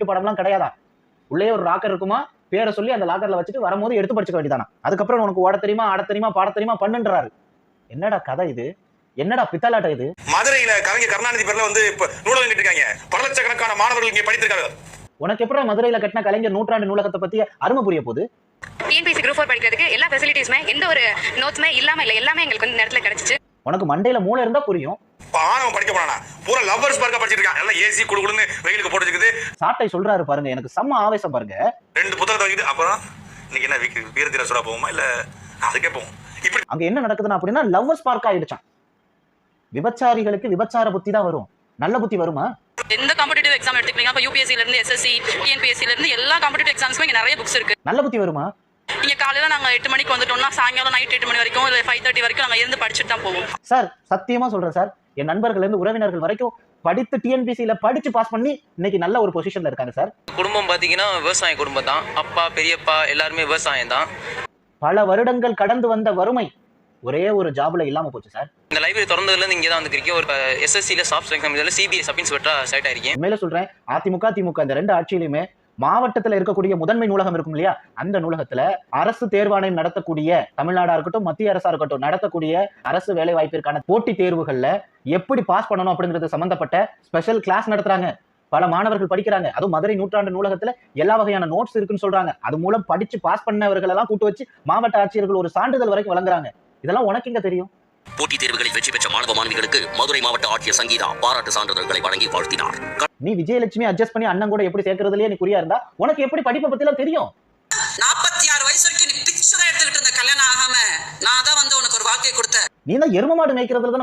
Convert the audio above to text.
வீட்டு பாடம்லாம் கிடையாதா? உள்ளே ஒரு லாக்கர் இருக்குமா? பேரை சொல்லி அந்த லாக்கர்ல வச்சுட்டு வரும்போது எடுத்து படிச்சுக்க வேண்டியதானா? அதுக்கப்புறம் உனக்கு ஓட தெரியுமா ஆட தெரியுமா பாட தெரியுமா பண்ணுன்றாரு. என்னடா கதை இது? என்னடா பித்தலாட்டம் இது? மதுரையில கலைஞர் கருணாநிதி பேர்ல வந்து நூலகம் கட்டிருக்காங்க. பல லட்சக்கணக்கான மாணவர்கள் இங்க படித்திருக்காங்க. உனக்கு எப்படி மதுரையில கட்டின கலைஞர் நூற்றாண்டு நூலகத்தை பத்தி அருமை புரிய போகுது? டிஎன்பிசி குரூப் ஃபோர் படிக்கிறதுக்கு எல்லா ஃபெசிலிட்டிஸுமே எந்த ஒரு நோட்ஸுமே இல்லாம இல்லை எல்லாமே எங்களுக்கு வந்து நேரத்தில் கிடைச்சிச்சு. உனக்கு மண்டையில மூளை இருந்தா புரியும். ஆணவம் படிக்க போறானா. பூரா லவ்வர்ஸ் பார்க்க படிச்சிருக்கான். எல்லாம் ஏசி குடு குடுன்னு வெயிலுக்கு போட்டு வச்சுக்குது சாட்டை சொல்றாரு பாருங்க எனக்கு செம்ம ஆவேசம் பாருங்க. ரெண்டு புத்தகத்தை வைக்குது அப்புறம் இன்னைக்கு என்ன வீக்கு வீரத்திர சுறா போகுமா இல்ல அதுக்கே போவோம். இப்படி அங்க என்ன நடக்குதுன்னா அப்படின்னா லவ்வர்ஸ் பார்க் ஆயிடுச்சான் விபச்சாரிகளுக்கு விபச்சார புத்தி தான் வரும். நல்ல புத்தி வருமா? எந்த காம்படிட்டிவ் எக்ஸாம் எடுத்துக்கிறீங்க? அப்போ யூபிஎஸ்சில இருந்து எஸ்எஸ்சி டிஎன்பிஎஸ்சில இருந்து எல்லா காம்படிட்டிவ் எக்ஸாம்ஸ்க்கும் இங்க நிறைய புக்ஸ் இருக்கு. நல்ல புத்தி வருமா? இங்க காலையில நாங்க எட்டு மணிக்கு வந்துட்டோம்னா சாயங்காலம் நைட் எட்டு மணி வரைக்கும் இல்ல ஃபைவ் தேர்ட்டி வரைக்கும் நாங்க இருந்து படிச்சுட்டு தான் போவோம். சார் சத்தியமா சொல்றேன் சார். என் நண்பர்கள் இருந்து உறவினர்கள் வரைக்கும் படித்து டிஎன்பிசியில படிச்சு பாஸ் பண்ணி இன்னைக்கு நல்ல ஒரு பொசிஷன்ல இருக்காங்க சார். குடும்பம் பார்த்தீங்கன்னா விவசாய குடும்பம் தான். அப்பா பெரியப்பா எல்லாருமே விவசாயம் தான். பல வருடங்கள் கடந்து வந்த வறுமை ஒரே ஒரு ஜாப்ல இல்லாம போச்சு சார். இந்த லைப்ரரி திறந்ததுலேருந்து இங்கே தான் வந்துருக்கேன். ஒரு எஸ்எஸ்சியில் சாஃப்ட் எக்ஸாம் இதில் சிபிஎஸ் சப் இன்ஸ்பெக்டராக செலக்ட் ஆயிருக்கேன் உண்மையில சொல்றேன் அதிமுக திமுக இந்த ரெண்டு ஆட்சியிலுமே மாவட்டத்துல இருக்கக்கூடிய முதன்மை நூலகம் இருக்கும் இல்லையா? அந்த நூலகத்துல அரசு தேர்வாணையம் நடத்தக்கூடிய தமிழ்நாடா இருக்கட்டும் மத்திய அரசா இருக்கட்டும் நடத்தக்கூடிய அரசு வேலை வாய்ப்பிற்கான போட்டித் தேர்வுகள்ல எப்படி பாஸ் பண்ணணும் அப்படிங்கிறது சம்பந்தப்பட்ட ஸ்பெஷல் கிளாஸ் நடத்துறாங்க. பல மாணவர்கள் படிக்கிறாங்க. அதுவும் மதுரை நூற்றாண்டு நூலகத்துல எல்லா வகையான நோட்ஸ் இருக்குன்னு சொல்றாங்க. அது மூலம் படிச்சு பாஸ் பண்ணவர்கள் எல்லாம் கூட்டு வச்சு மாவட்ட ஆட்சியர்கள் ஒரு சான்றிதழ் வரைக்கும் வழங்குறாங்க. இதெல்லாம் உனக்கு எங்க தெரியும்? போட்டித் தேர்வுகளில் வெற்றி பெற்ற மாணவ மாணவிகளுக்கு மதுரை மாவட்ட ஆட்சியர் சங்கீதா பாராட்டு சான்றிதழ்களை வழங்கி வாழ்த்தினார். நீ விஜயலட்சுமி அட்ஜஸ்ட் பண்ணி அண்ணன் கூட எப்படி சேர்க்கறதுலயே நீ குறியா இருந்தா உனக்கு எப்படி படிப்பை பத்தி எல்லாம் தெரியும்? நாற்பத்தி ஆறு வயசு வரைக்கும் நீ பிக்சரா எடுத்துக்கிட்டு இருந்த கல்யாணம் ஆகாம நான் தான் வந்து உனக்கு ஒரு வாழ்க்கை கொடுத்தேன். நீ தான் எரும மாடு மேய்க்கிறதுல தானே